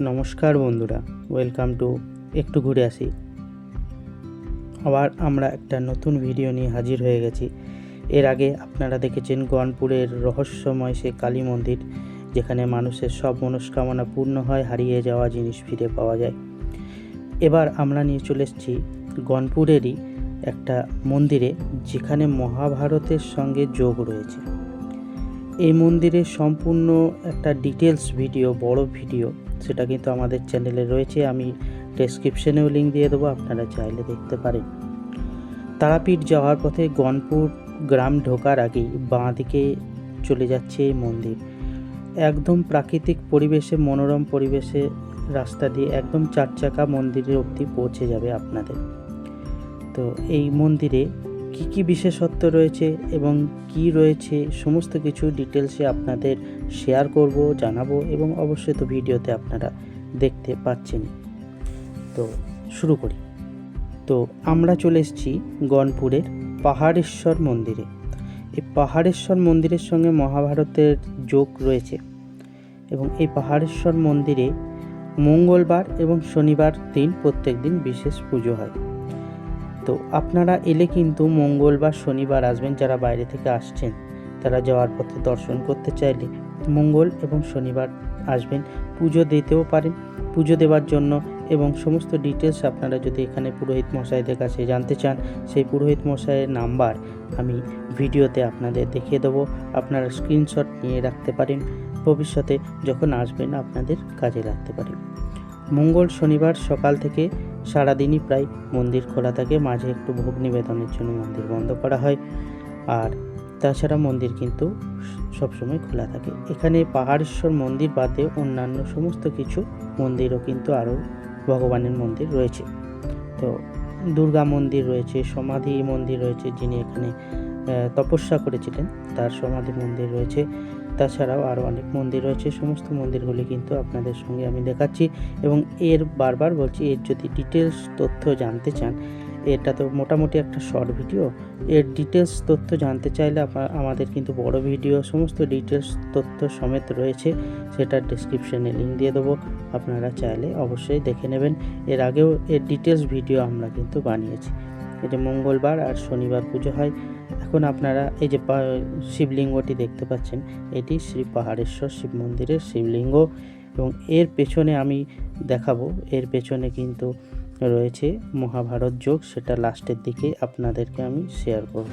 নমস্কার বন্ধুরা welcome to একটু ঘুরে আসি। আবার আমরা একটা নতুন ভিডিও নিয়ে হাজির হয়ে গেছি। এর আগে আপনারা দেখেছেন গনপুরের রহস্যময় সে কালী মন্দির, যেখানে মানুষের সব মনস্কামনা পূর্ণ হয়, হারিয়ে যাওয়া জিনিস ফিরে পাওয়া যায়। এবার আমরা নিয়ে চলে এসেছি গনপুরেরই একটা মন্দিরে, যেখানে মহাভারতের সঙ্গে যোগ রয়েছে। এই মন্দিরের সম্পূর্ণ একটা ডিটেলস ভিডিও বড় ভিডিও সেটা কিন্তু আমাদের চ্যানেলে রয়েছে। আমি ডেসক্রিপশনেও লিঙ্ক দিয়ে দেবো, আপনারা চাইলে দেখতে পারেন। তারাপীঠ যাওয়ার পথে গনপুর গ্রাম ঢোকার আগেই বাঁ দিকে চলে যাচ্ছে এই মন্দির। একদম প্রাকৃতিক পরিবেশে, মনোরম পরিবেশে রাস্তা দিয়ে একদম চার চাকা মন্দিরের অবধি পৌঁছে যাবে আপনাদের। তো এই মন্দিরে কি কি বিশেষত্ব রয়েছে এবং কি রয়েছে সমস্ত কিছু ডিটেলসে আপনাদের শেয়ার করব, জানাব এবং অবশ্যই তো ভিডিওতে আপনারা দেখতে পাচ্ছেন। তো শুরু করি। তো আমরা চলে এসেছি গনপুরের পাহাড়েশ্বর মন্দিরে। এই পাহাড়েশ্বর মন্দিরের সঙ্গে মহাভারতের যোগ রয়েছে এবং এই পাহাড়েশ্বর মন্দিরে মঙ্গলবার এবং শনিবার দিন প্রত্যেক দিন বিশেষ পুজো হয়। তো আপনারা এলে কিন্তু মঙ্গলবার শনিবার আসবেন যারা বাইরে থেকে আসছেন। তারা যাওয়ার পথে দর্শন করতে চাইলে মঙ্গল এবং শনিবার আসবেন। পুজো দিতেও পারেন, পুজো দেওয়ার জন্য এবং সমস্ত ডিটেলস আপনারা যদি এখানে পুরোহিত মশাইদের কাছে জানতে চান, সেই পুরোহিত মশাইয়ের নাম্বার আমি ভিডিওতে আপনাদের দেখিয়ে দেবো। আপনারা স্ক্রিনশট নিয়ে রাখতে পারেন, ভবিষ্যতে যখন আসবেন আপনাদের কাজে লাগতে পারেন মঙ্গল শনিবার সকাল থেকে সারাদিনই প্রায় মন্দির খোলা থাকে। মাঝে একটু ভোগ নিবেদনের জন্য মন্দির বন্ধ করা হয়। আর তাছাড়া মন্দির কিন্তু সবসময় খোলা থাকে। এখানে পাহাড়েশ্বর মন্দির বাদে অন্যান্য সমস্ত কিছু মন্দিরও কিন্তু আরও ভগবানের মন্দির রয়েছে। তো দুর্গা মন্দির রয়েছে, সমাধি মন্দির রয়েছে যিনি এখানে তপস্যা করেছিলেন। তার সমাধি মন্দির রয়েছে। তাছাড়াও আরও অনেক মন্দির রয়েছে। সমস্ত মন্দিরগুলি কিন্তু আপনাদের সঙ্গে আমি দেখাচ্ছি এবং এর বারবার বলছি, এর যদি ডিটেলস তথ্য জানতে চান, এটা তো মোটামুটি একটা শর্ট ভিডিও এর ডিটেলস তথ্য জানতে চাইলে আমাদের কিন্তু বড় ভিডিও সমস্ত ডিটেলস তথ্য সমেত রয়েছে। সেটার ডিসক্রিপশনে লিঙ্ক দিয়ে দেবো। আপনারা চাইলে অবশ্যই দেখে নেবেন। এর আগেও এর ডিটেলস ভিডিও আমরা কিন্তু বানিয়েছি। এটা মঙ্গলবার আর শনিবার পুজো হয়। এখন আপনারা এই যে শিবলিঙ্গটি দেখতে পাচ্ছেন, এটি শ্রী পাহাড়েশ্বর শিব মন্দিরের শিবলিঙ্গ এবং এর পেছনে আমি দেখাবো, এর পেছনে কিন্তু রয়েছে মহাভারত যোগ, সেটা লাস্টের দিকে আপনাদেরকে আমি শেয়ার করব।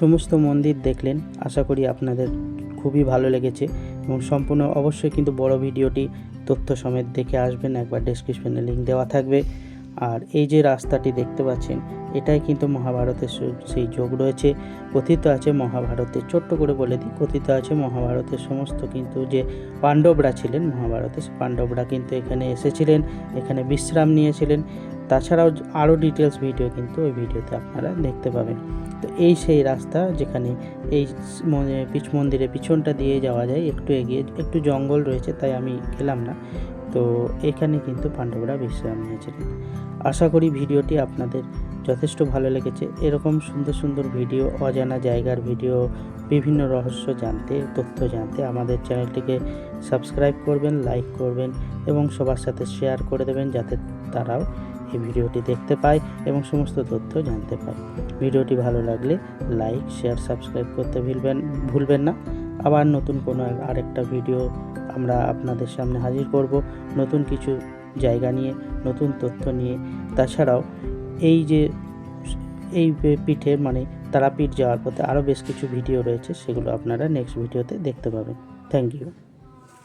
সমস্ত মন্দির দেখলেন, আশা করি আপনাদের খুবই ভালো লেগেছে এবং সম্পূর্ণ অবশ্যই কিন্তু বড় ভিডিওটি তথ্য সমেত দেখে আসবেন, একবার ডেসক্রিপশনে লিঙ্ক দেওয়া থাকবে। আর এই যে রাস্তাটি দেখতে পাচ্ছেন এটাই কিন্তু মহাভারতের সেই যোগ রয়েছে। কথিত আছে মহাভারতে ছোট্ট করে বলে দিই, কথিত আছে মহাভারতের সমস্ত কিন্তু যে পাণ্ডবরা ছিলেন মহাভারতে পাণ্ডবরা কিন্তু এখানে এসেছিলেন, এখানে বিশ্রাম নিয়েছিলেন। তাছাড়াও আরও ডিটেলস ভিডিও কিন্তু ওই ভিডিওতে আপনারা দেখতে পাবেন। তো এই সেই রাস্তা যেখানে এই পিছ মন্দিরের পিছনটা দিয়ে যাওয়া যায়, একটু এগিয়ে, একটু জঙ্গল রয়েছে তাই আমি গেলাম না। তো এখানে কিন্তু পাণ্ডবরা বিশ্রাম নিয়েছিলেন। আশা করি ভিডিওটি আপনাদের যথেষ্ট ভালো লেগেছে। এরকম সুন্দর সুন্দর ভিডিও, অজানা জায়গার ভিডিও, বিভিন্ন রহস্য জানতে, তথ্য জানতে আমাদের চ্যানেলটিকে সাবস্ক্রাইব করবেন, লাইক করবেন এবং সবার সাথে শেয়ার করে দেবেন যাতে তারাও এই ভিডিওটি দেখতে পায় এবং সমস্ত তথ্য জানতে পায়। ভিডিওটি ভালো লাগলে লাইক, শেয়ার, সাবস্ক্রাইব করতে ভুলবেন ভুলবেন না। আবার নতুন কোনো আরেকটা ভিডিও আমরা আপনাদের সামনে হাজির করব নতুন কিছু জায়গা নিয়ে, নতুন তথ্য নিয়ে। তাছাড়াও এই যে, এই পিঠে মানে তারাপীঠ যাওয়ার পথে আরও বেশ কিছু ভিডিও রয়েছে, সেগুলো আপনারা নেক্সট ভিডিওতে দেখতে পাবেন। Thank you